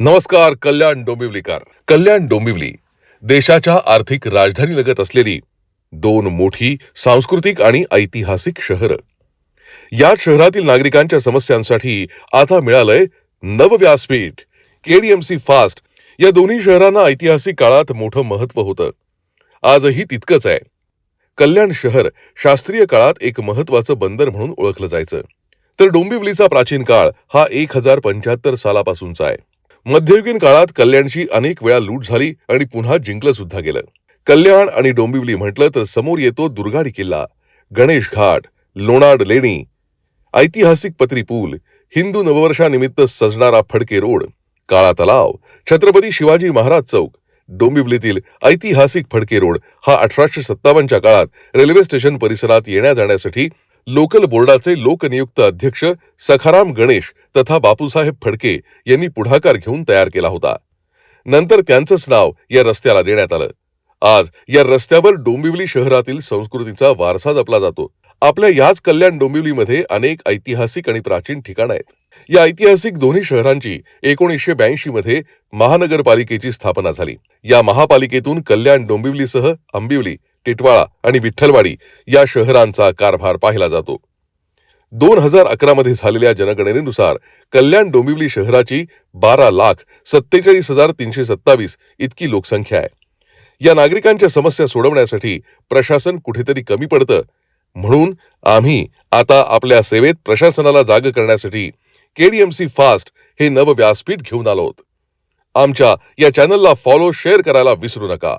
नमस्कार कल्याण डोंबिवलीकर. कल्याण डोंबिवली देशाच्या आर्थिक राजधानी लगत असलेली दोन मोठी सांस्कृतिक आणि ऐतिहासिक शहरं. या शहरातील नागरिकांच्या समस्यांसाठी आता मिळालंय नव व्यासपीठ केडीएमसी फास्ट. या दोन्ही शहरांना ऐतिहासिक काळात मोठं महत्त्व होतं. आजही तितकंच आहे. कल्याण शहर शास्त्रीय काळात एक महत्वाचं बंदर म्हणून ओळखलं जायचं. तर डोंबिवलीचा प्राचीन काळ हा एक हजार पंच्याहत्तर सालापासूनचा आहे. मध्ययुगीन काळात कल्याणची अनेक वेळा लूट झाली आणि पुन्हा जिंकलं सुद्धा गेलं. कल्याण आणि डोंबिवली म्हटलं तर समोर येतो दुर्गाडी किल्ला गणेश घाट लोणाड लेणी ऐतिहासिक पत्री पूल हिंदू नववर्षानिमित्त सजणारा फडके रोड काळा तलाव छत्रपती शिवाजी महाराज चौक डोंबिवलीतील ऐतिहासिक फडके रोड हा अठराशे सत्तावन्नच्या काळात रेल्वे स्टेशन परिसरात येण्या जाण्यासाठी लोकल बोर्डाचे लोकनियुक्त अध्यक्ष सखाराम गणेश तथा बापूसाहेब फडके यांनी पुढाकार घेऊन तयार केला होता. नंतर त्यांचंच नाव या रस्त्याला देण्यात आलं. आज या रस्त्यावर डोंबिवली शहरातील संस्कृतीचा वारसा जपला जातो. आपल्या याच कल्याण डोंबिवलीमध्ये अनेक ऐतिहासिक आणि प्राचीन ठिकाणं आहेत. या ऐतिहासिक दोन्ही शहरांची एकोणीसशे ब्याऐंशी मध्ये महानगरपालिकेची स्थापना झाली. या महापालिकेतून कल्याण डोंबिवलीसह आंबिवली टिटवाळा आणि विठ्ठलवाडी या शहरांचा कारभार पाहिला जातो. दोन हजार अकरा मध्ये झालेल्या जनगणनेनुसार कल्याण डोंबिवली शहराची बारा लाख सत्तेचाळीस हजार तीनशे सत्तावीस इतकी लोकसंख्या आहे. या नागरिकांच्या समस्या सोडवण्यासाठी प्रशासन कुठेतरी कमी पडतं. म्हणून आम्ही आता आपल्या सेवेत प्रशासनाला जाग करण्यासाठी केडीएमसी फास्ट हे नव व्यासपीठ घेऊन आलो आहोत. आमच्या या चॅनलला फॉलो शेअर करायला विसरू नका.